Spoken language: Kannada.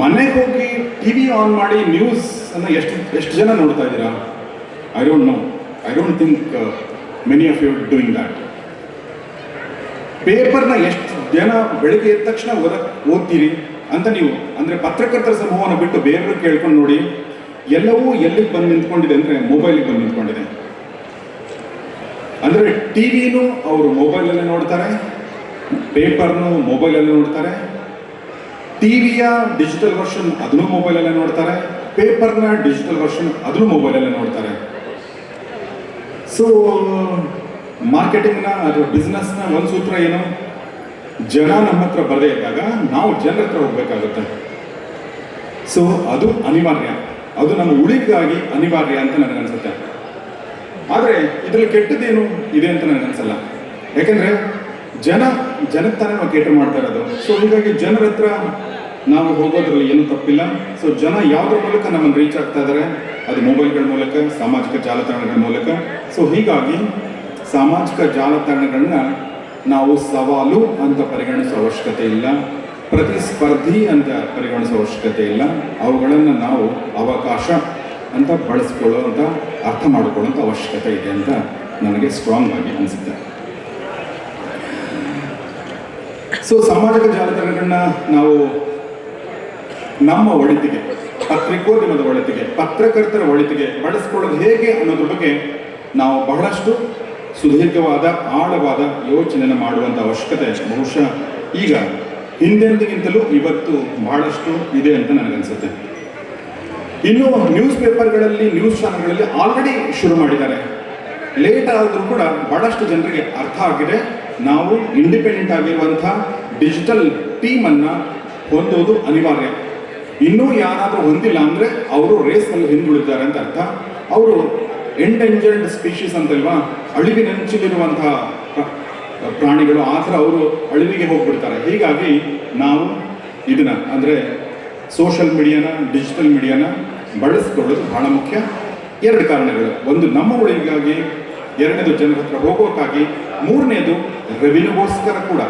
ಮನೆಗೆ ಹೋಗಿ ಟಿ ವಿ ಆನ್ ಮಾಡಿ ನ್ಯೂಸ್ ಅನ್ನು ಎಷ್ಟು ಎಷ್ಟು ಜನ ನೋಡ್ತಾ ಇದ್ದೀರಾ? I don't know I don't think many of you doing that ಪೇಪರ್ನ ಎಷ್ಟು ಜನ ಬೆಳಿಗ್ಗೆ ಎದ್ದ ತಕ್ಷಣ ಓದ, ಓದ್ತೀರಿ ಅಂತ ನೀವು, ಅಂದರೆ ಪತ್ರಕರ್ತರ ಸಮೂಹವನ್ನು ಬಿಟ್ಟು ಬೇರೆಯವರು ಕೇಳ್ಕೊಂಡು ನೋಡಿ, ಎಲ್ಲವೂ ಎಲ್ಲಿಗೆ ಬಂದು ನಿಂತ್ಕೊಂಡಿದೆ ಅಂದರೆ ಮೊಬೈಲಿಗೆ ಬಂದು ನಿಂತ್ಕೊಂಡಿದೆ. ಅಂದರೆ ಟಿ ವಿನೂ ಅವರು ಮೊಬೈಲಲ್ಲೇ ನೋಡ್ತಾರೆ ಪೇಪರ್ನು ಮೊಬೈಲಲ್ಲೇ ನೋಡ್ತಾರೆ ಟಿವಿಯ ಡಿಜಿಟಲ್ ವರ್ಷನ್ ಅದನ್ನು ಮೊಬೈಲಲ್ಲೇ ನೋಡ್ತಾರೆ, ಪೇಪರ್ನ ಡಿಜಿಟಲ್ ವರ್ಷನ್ ಅದನ್ನು ಮೊಬೈಲಲ್ಲೇ ನೋಡ್ತಾರೆ. ಸೊ ಮಾರ್ಕೆಟಿಂಗ್ನ ಅದು ಬಿಸ್ನೆಸ್ನ ಒಂದು ಸೂತ್ರ ಏನು? ಜನ ನಮ್ಮ ಹತ್ರ ಬರದೇ ಇದ್ದಾಗ ನಾವು ಜನರ ಹತ್ರ ಹೋಗ್ಬೇಕಾಗುತ್ತೆ. ಸೊ ಅದು ಅನಿವಾರ್ಯ. ಅದು ನಮ್ಮ ಉಳಿಗಾಗಿ ಅನಿವಾರ್ಯ ಅಂತ ನನಗನ್ಸುತ್ತೆ ಆದರೆ ಇದರಲ್ಲಿ ಕೆಟ್ಟದ್ದೇನು ಇದೆ ಅಂತ ನನಗನ್ಸಲ್ಲ ಯಾಕೆಂದ್ರೆ ಜನ ಜನಕ್ಕೆ ತಾನೇ ನಾವು ಕೇಟರ್ ಮಾಡ್ತಾ ಇರೋದು. ಸೊ ಹೀಗಾಗಿ ಜನರ ಹತ್ರ ನಾವು ಹೋಗೋದ್ರಲ್ಲಿ ಏನು ತಪ್ಪಿಲ್ಲ. ಸೊ ಜನ ಯಾವುದ್ರ ಮೂಲಕ ನಮ್ಮನ್ನು ರೀಚ್ ಆಗ್ತಾ ಇದ್ದಾರೆ ಅದು ಮೊಬೈಲ್ಗಳ ಮೂಲಕ, ಸಾಮಾಜಿಕ ಜಾಲತಾಣಗಳ ಮೂಲಕ. ಸೊ ಹೀಗಾಗಿ ಸಾಮಾಜಿಕ ಜಾಲತಾಣಗಳನ್ನ ನಾವು ಸವಾಲು ಅಂತ ಪರಿಗಣಿಸುವ ಅವಶ್ಯಕತೆ ಇಲ್ಲ. ಪ್ರತಿಸ್ಪರ್ಧಿ ಅಂತ ಪರಿಗಣಿಸುವ ಅವಶ್ಯಕತೆ ಇಲ್ಲ. ಅವುಗಳನ್ನು ನಾವು ಅವಕಾಶ ಅಂತ ಬಳಸ್ಕೊಳ್ಳೋ ಅಂತ, ಅರ್ಥ ಮಾಡಿಕೊಳ್ಳೋಂಥ ಅವಶ್ಯಕತೆ ಇದೆ ಅಂತ ನನಗೆ ಸ್ಟ್ರಾಂಗ್ ಆಗಿ ಅನಿಸುತ್ತೆ. ಸೊ ಸಾಮಾಜಿಕ ಜಾಲತಾಣಗಳನ್ನ ನಾವು ನಮ್ಮ ಒಳಿತಿಗೆ, ಪತ್ರಿಕೋದ್ಯಮದ ಒಳಿತಿಗೆ, ಪತ್ರಕರ್ತರ ಒಳಿತಿಗೆ ಬಳಸ್ಕೊಳ್ಳೋದು ಹೇಗೆ ಅನ್ನೋದ್ರ ಬಗ್ಗೆ ನಾವು ಬಹಳಷ್ಟು ಸುದೀರ್ಘವಾದ, ಆಳವಾದ ಯೋಚನೆಯನ್ನು ಮಾಡುವಂಥ ಅವಶ್ಯಕತೆ ಬಹುಶಃ ಈಗ ಹಿಂದೆಂದಿಗಿಂತಲೂ ಇವತ್ತು ಬಹಳಷ್ಟು ಇದೆ ಅಂತ ನನಗನ್ಸುತ್ತೆ. ಇನ್ನು ನ್ಯೂಸ್ ಪೇಪರ್ಗಳಲ್ಲಿ ನ್ಯೂಸ್ ಚಾನಲ್ಗಳಲ್ಲಿ ಆಲ್ರೆಡಿ ಶುರು ಮಾಡಿದ್ದಾರೆ. ಲೇಟ್ ಆದರೂ ಕೂಡ ಬಹಳಷ್ಟು ಜನರಿಗೆ ಅರ್ಥ ಆಗಿದೆ. ನಾವು ಇಂಡಿಪೆಂಡೆಂಟ್ ಆಗಿರುವಂಥ ಡಿಜಿಟಲ್ ಟೀಮನ್ನು ಹೊಂದೋದು ಅನಿವಾರ್ಯ. ಇನ್ನೂ ಯಾರಾದರೂ ಹೊಂದಿಲ್ಲ ಅಂದರೆ ಅವರು ರೇಸ್ನಲ್ಲಿ ಹಿಂದುಳಿದ್ದಾರೆ ಅಂತ ಅರ್ಥ. ಅವರು ಎಂಡೆಂಜರ್ಡ್ ಸ್ಪೀಶೀಸ್ ಅಂತಲ್ವಾ ಅಳಿವಿನಂಚಿಲಿರುವಂತಹ ಪ್ರ- ಪ್ರಾಣಿಗಳು, ಆ ಥರ ಅವರು ಅಳಿವಿಗೆ ಹೋಗ್ಬಿಡ್ತಾರೆ. ಹೀಗಾಗಿ ನಾವು ಇದನ್ನ ಅಂದರೆ ಸೋಷಲ್ ಮೀಡಿಯಾನ ಡಿಜಿಟಲ್ ಮೀಡಿಯಾನ ಬಳಸ್ಕೊಳ್ಳೋದು ಬಹಳ ಮುಖ್ಯ. ಎರಡು ಕಾರಣಗಳು. ಒಂದು, ನಮ್ಮ ಉಳಿವಿಗಾಗಿ ಎರಡನೇದು ಜನರ ಹತ್ರ ಹೋಗೋಕ್ಕಾಗಿ ಮೂರನೇದು ರೆವಿನ್ಯೂಗೋಸ್ಕರ ಕೂಡ.